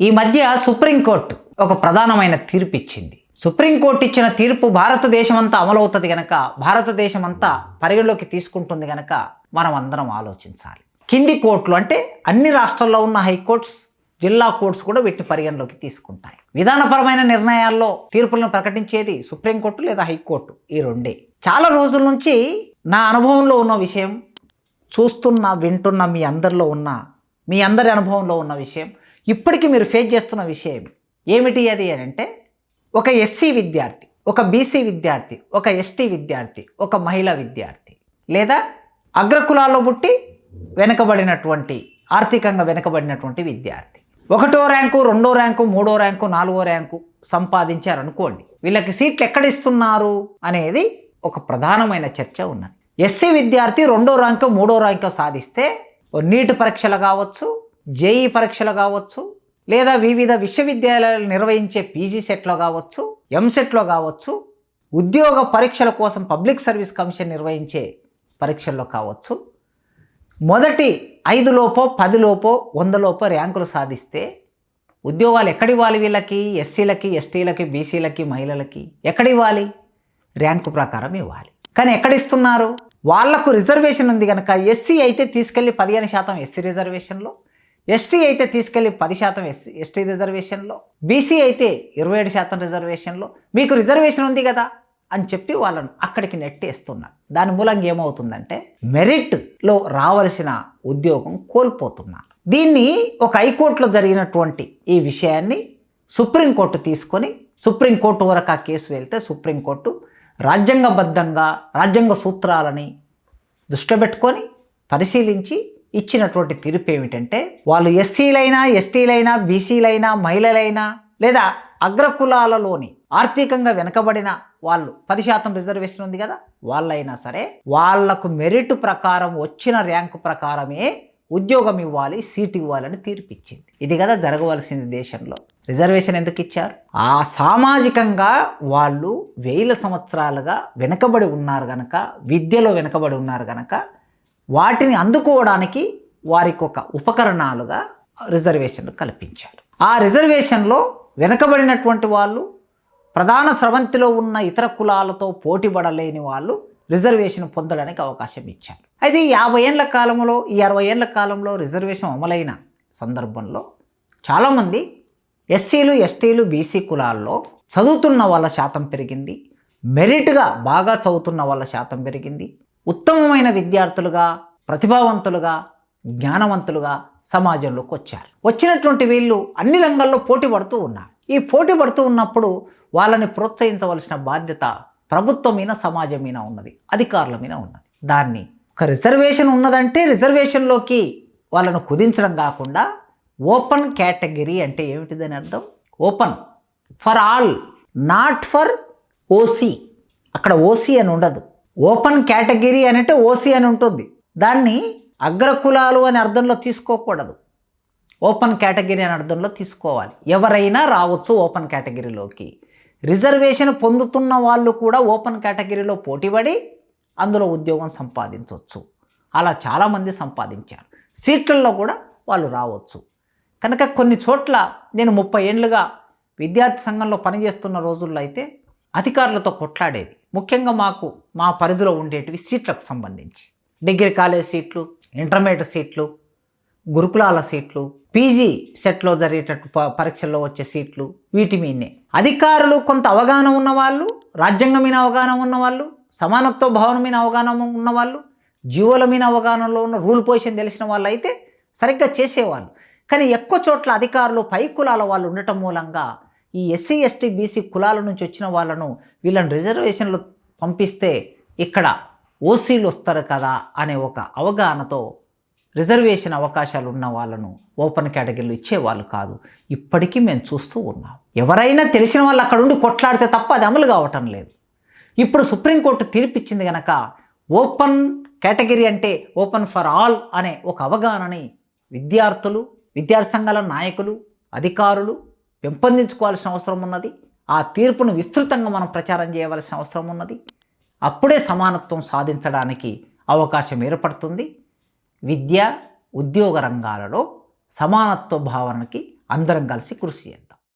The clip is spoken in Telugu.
ఈ మధ్య సుప్రీంకోర్టు ఒక ప్రధానమైన తీర్పు ఇచ్చింది సుప్రీంకోర్టు ఇచ్చిన తీర్పు భారతదేశం అంతా అమలవుతుంది గనక భారతదేశమంతా పరిగణలోకి తీసుకుంటుంది గనక మనం అందరం ఆలోచించాలి. కింది కోర్టులు అంటే అన్ని రాష్ట్రాల్లో ఉన్న హైకోర్ట్స్ జిల్లా కోర్ట్స్ కూడా వీటిని పరిగణలోకి తీసుకుంటాయి. విధానపరమైన నిర్ణయాల్లో తీర్పులను ప్రకటించేది సుప్రీంకోర్టు లేదా హైకోర్టు ఈ రెండే. చాలా రోజుల నుంచి నా అనుభవంలో ఉన్న విషయం చూస్తున్న వింటున్న మీ అందరిలో ఉన్న మీ అందరి అనుభవంలో ఉన్న విషయం. ఇప్పటికీ మీరు ఫేస్ చేస్తున్న విషయం ఏమిటి అది అని అంటే ఒక ఎస్సీ విద్యార్థి ఒక బీసీ విద్యార్థి ఒక ఎస్టీ విద్యార్థి ఒక మహిళా విద్యార్థి లేదా అగ్రకులాల్లో పుట్టి వెనుకబడినటువంటి ఆర్థికంగా వెనుకబడినటువంటి విద్యార్థి. ఒకటో ర్యాంకు రెండో ర్యాంకు మూడో ర్యాంకు నాలుగో ర్యాంకు సంపాదించారనుకోండి. వీళ్ళకి సీట్లు ఎక్కడ ఇస్తున్నారు అనేది ఒక ప్రధానమైన చర్చ ఉన్నది. ఎస్సీ విద్యార్థి రెండో ర్యాంకు మూడో ర్యాంకు సాధిస్తే నీట్ పరీక్షలు కావచ్చు జేఈ పరీక్షలు కావచ్చు లేదా వివిధ విశ్వవిద్యాలయాలు నిర్వహించే పీజీ సెట్లో కావచ్చు ఎంసెట్లో కావచ్చు ఉద్యోగ పరీక్షల కోసం పబ్లిక్ సర్వీస్ కమిషన్ నిర్వహించే పరీక్షల్లో కావచ్చు. మొదటి ఐదు లోపో పది లోపో వంద లోపో ర్యాంకులు సాధిస్తే ఉద్యోగాలు ఎక్కడివ్వాలి వీళ్ళకి? ఎస్సీలకి ఎస్టీలకి బీసీలకి మహిళలకి ఎక్కడివ్వాలి ర్యాంకు ప్రకారం ఇవ్వాలి. కానీ ఎక్కడిస్తున్నారు వాళ్ళకు రిజర్వేషన్ ఉంది కనుక ఎస్సీ అయితే తీసుకెళ్ళి పదిహేను శాతం ఎస్సీ రిజర్వేషన్లో ఎస్టీ అయితే తీసుకెళ్ళి పది శాతం ఎస్సీ ఎస్టీ రిజర్వేషన్లో బీసీ అయితే ఇరవై ఏడు శాతం రిజర్వేషన్లో మీకు రిజర్వేషన్ ఉంది కదా అని చెప్పి వాళ్ళను అక్కడికి నెట్టేస్తున్నారు. దాని మూలంగా ఏమవుతుందంటే మెరిట్లో రావలసిన ఉద్యోగం కోల్పోతున్నారు. దీన్ని ఒక హైకోర్టులో జరిగినటువంటి ఈ విషయాన్ని సుప్రీంకోర్టు తీసుకొని సుప్రీంకోర్టు వరకు ఆ కేసు వెళ్తే సుప్రీంకోర్టు రాజ్యాంగబద్ధంగా రాజ్యాంగ సూత్రాలని దృష్టిలో పెట్టుకొని పరిశీలించి ఇచ్చినటువంటి తీర్పు ఏమిటంటే వాళ్ళు ఎస్సీలైనా ఎస్టీలైనా బీసీలైనా మహిళలైనా లేదా అగ్రకులాలలోని ఆర్థికంగా వెనకబడిన వాళ్ళు పది శాతం రిజర్వేషన్ ఉంది కదా వాళ్ళైనా సరే వాళ్ళకు మెరిట్ ప్రకారం వచ్చిన ర్యాంకు ప్రకారమే ఉద్యోగం ఇవ్వాలి సీట్ ఇవ్వాలని తీర్పిచ్చింది. ఇది కదా జరగవలసింది దేశంలో. రిజర్వేషన్ ఎందుకు ఇచ్చారు? ఆ సామాజికంగా వాళ్ళు వేల సంవత్సరాలుగా వెనకబడి ఉన్నారు గనక విద్యలో వెనకబడి ఉన్నారు గనక వాటిని అందుకోవడానికి వారికి ఒక ఉపకరణాలుగా రిజర్వేషన్లు కల్పించారు. ఆ రిజర్వేషన్లో వెనకబడినటువంటి వాళ్ళు ప్రధాన స్రవంతిలో ఉన్న ఇతర కులాలతో పోటీపడలేని వాళ్ళు రిజర్వేషన్ పొందడానికి అవకాశం ఇచ్చారు. అయితే యాభై ఏళ్ళ కాలంలో ఈ అరవై ఏళ్ళ కాలంలో రిజర్వేషన్ అమలైన సందర్భంలో చాలామంది ఎస్సీలు ఎస్టీలు బీసీ కులాల్లో చదువుతున్న వాళ్ళ శాతం పెరిగింది. మెరిట్గా బాగా చదువుతున్న వాళ్ళ శాతం పెరిగింది. ఉత్తమమైన విద్యార్థులుగా ప్రతిభావంతులుగా జ్ఞానవంతులుగా సమాజంలోకి వచ్చారు. వచ్చినటువంటి వీళ్ళు అన్ని రంగాల్లో పోటీ పడుతూ ఉన్నారు. ఈ పోటీ పడుతూ ఉన్నప్పుడు వాళ్ళని ప్రోత్సహించవలసిన బాధ్యత ప్రభుత్వం మీద సమాజం మీద ఉన్నది అధికారుల మీద ఉన్నది. దాన్ని ఒక రిజర్వేషన్ ఉన్నదంటే రిజర్వేషన్లోకి వాళ్ళను కుదించడం కాకుండా ఓపెన్ కేటగిరీ అంటే ఏమిటిదని అర్థం? Open. For all. Not for OC. అక్కడ ఓసీ అని ఉండదు. ఓపెన్ కేటగిరీ అని అంటే ఓసీ అని ఉంటుంది. దాన్ని అగ్రకులాలు అని అర్థంలో తీసుకోకూడదు. ఓపెన్ కేటగిరీ అని అర్థంలో తీసుకోవాలి. ఎవరైనా రావచ్చు ఓపెన్ కేటగిరీలోకి. రిజర్వేషన్ పొందుతున్న వాళ్ళు కూడా ఓపెన్ కేటగిరీలో పోటీపడి అందులో ఉద్యోగం సంపాదించవచ్చు. అలా చాలామంది సంపాదించారు. సీట్లలో కూడా వాళ్ళు రావచ్చు. కనుక కొన్ని చోట్ల నేను ముప్పై ఏళ్ళుగా విద్యార్థి సంఘంలో పనిచేస్తున్న రోజుల్లో అయితే అధికారులతో కొట్లాడేది. ముఖ్యంగా మాకు మా పరిధిలో ఉండేటివి సీట్లకు సంబంధించి. డిగ్రీ కాలేజ్ సీట్లు ఇంటర్మీడియట్ సీట్లు గురుకులాల సీట్లు పీజీ సెట్లో జరిగేటట్టు ప- పరీక్షల్లో వచ్చే సీట్లు వీటి మీదనే. అధికారులు కొంత అవగాహన ఉన్నవాళ్ళు రాజ్యాంగం మీద అవగాహన ఉన్నవాళ్ళు సమానత్వ భావన మీద అవగాహన ఉన్నవాళ్ళు జీవుల మీద అవగాహనలో ఉన్న రూల్ పొజిషన్ తెలిసిన వాళ్ళు అయితే సరిగ్గా చేసేవాళ్ళు. కానీ ఎక్కువ చోట్ల అధికారులు పై కులాల వాళ్ళు ఉండటం మూలంగా ఈ ఎస్సీ ఎస్టీ బీసీ కులాల నుంచి వచ్చిన వాళ్ళను వీళ్ళని రిజర్వేషన్లు పంపిస్తే ఇక్కడ ఓసీలు వస్తారు కదా అనే ఒక అవగాహనతో రిజర్వేషన్ అవకాశాలు ఉన్న వాళ్ళను ఓపెన్ కేటగిరీలు ఇచ్చేవాళ్ళు కాదు. ఇప్పటికీ మేము చూస్తూ ఉన్నాం. ఎవరైనా తెలిసిన వాళ్ళు అక్కడ ఉండి కొట్లాడితే తప్ప అది అమలు కావటం లేదు. ఇప్పుడు సుప్రీంకోర్టు తీర్పిచ్చింది కనుక ఓపెన్ కేటగిరీ అంటే ఓపెన్ ఫర్ ఆల్ అనే ఒక అవగాహనని విద్యార్థులు విద్యార్థి సంఘాల నాయకులు అధికారులు పెంపొందించుకోవాల్సిన అవసరం ఉన్నది. ఆ తీర్పును విస్తృతంగా మనం ప్రచారం చేయవలసిన అవసరం ఉన్నది. అప్పుడే సమానత్వం సాధించడానికి అవకాశం ఏర్పడుతుంది. విద్య ఉద్యోగ రంగాలలో సమానత్వ భావనకి అందరం కలిసి కృషి చేయాలి.